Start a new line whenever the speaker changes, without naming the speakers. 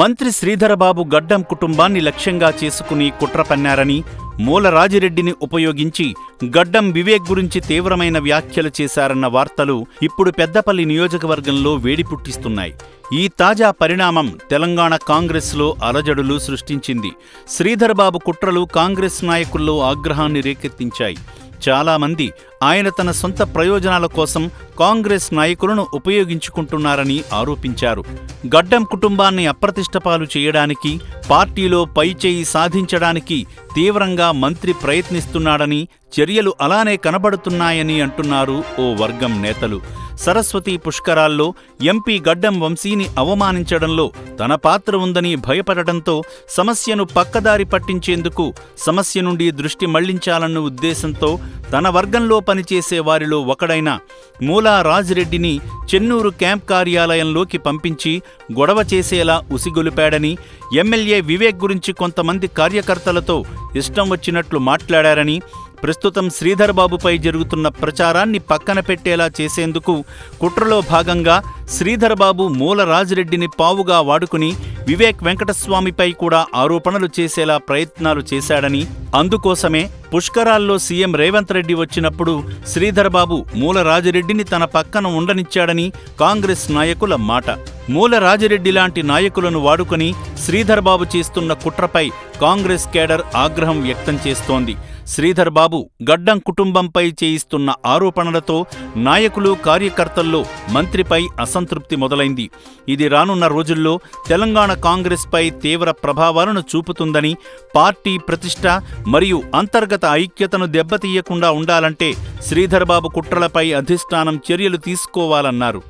మంత్రి శ్రీధరబాబు గడ్డం కుటుంబాన్ని లక్ష్యంగా చేసుకుని కుట్ర పన్నారని మూలరాజిరెడ్డిని ఉపయోగించి గడ్డం వివేక్ గురించి తీవ్రమైన వ్యాఖ్యలు చేశారన్న వార్తలు ఇప్పుడు పెద్దపల్లి నియోజకవర్గంలో వేడి పుట్టిస్తున్నాయి ఈ తాజా పరిణామం తెలంగాణ కాంగ్రెస్లో అలజడులు సృష్టించింది. శ్రీధర్బాబు కుట్రలు కాంగ్రెస్ నాయకుల్లో ఆగ్రహాన్ని రేకెత్తించాయి. చాలామంది ఆయన తన సొంత ప్రయోజనాల కోసం కాంగ్రెస్ నాయకులను ఉపయోగించుకుంటున్నారని ఆరోపించారు. గడ్డం కుటుంబాన్ని అప్రతిష్టపాలు చేయడానికి పార్టీలో పైచేయి సాధించడానికి తీవ్రంగా మంత్రి ప్రయత్నిస్తున్నాడని చర్యలు అలానే కనబడుతున్నాయని అంటున్నారు ఓ వర్గం నేతలు. సరస్వతి పుష్కరాల్లో ఎంపీ గడ్డం వంశీని అవమానించడంలో తన పాత్ర ఉందని భయపడటంతో సమస్యను పక్కదారి పట్టించేందుకు సమస్య నుండి దృష్టి మళ్ళించాలన్న ఉద్దేశంతో తన వర్గంలో పనిచేసే వారిలో ఒకడైన మూలా రాజిరెడ్డిని చెన్నూరు క్యాంప్ కార్యాలయంలోకి పంపించి గొడవ చేసేలా ఉసిగొలిపాడని ఎమ్మెల్యే వివేక్ గురించి కొంతమంది కార్యకర్తలతో ఇష్టం వచ్చినట్లు మాట్లాడారని ప్రస్తుతం శ్రీధర్ బాబుపై జరుగుతున్న ప్రచారాన్ని పక్కన పెట్టేలా చేసేందుకు కుట్రలో భాగంగా శ్రీధర్ బాబు పావుగా వాడుకుని వివేక్ వెంకటస్వామిపై కూడా ఆరోపణలు చేసేలా ప్రయత్నాలు చేశాడని అందుకోసమే పుష్కరాల్లో సీఎం రేవంత్ రెడ్డి వచ్చినప్పుడు శ్రీధర్బాబు మూలరాజిరెడ్డిని తన పక్కన ఉండనిచ్చాడని కాంగ్రెస్ నాయకుల మాట. మూల రాజిరెడ్డి లాంటి నాయకులను వాడుకొని శ్రీధర్ బాబు చేస్తున్న కుట్రపై కాంగ్రెస్ కేడర్ ఆగ్రహం వ్యక్తం చేస్తోంది. శ్రీధర్ బాబు గడ్డం కుటుంబంపై చేయిస్తున్న ఆరోపణలతో నాయకులు కార్యకర్తల్లో మంత్రిపై అసంతృప్తి మొదలైంది. ఇది రానున్న రోజుల్లో తెలంగాణ కాంగ్రెస్పై తీవ్ర ప్రభావాలను చూపుతుందని పార్టీ ప్రతిష్ట మరియు అంతర్గత ఐక్యతను దెబ్బతీయకుండా ఉండాలంటే శ్రీధర్బాబు కుట్రలపై అధిష్టానం చర్యలు తీసుకోవాలన్నారు.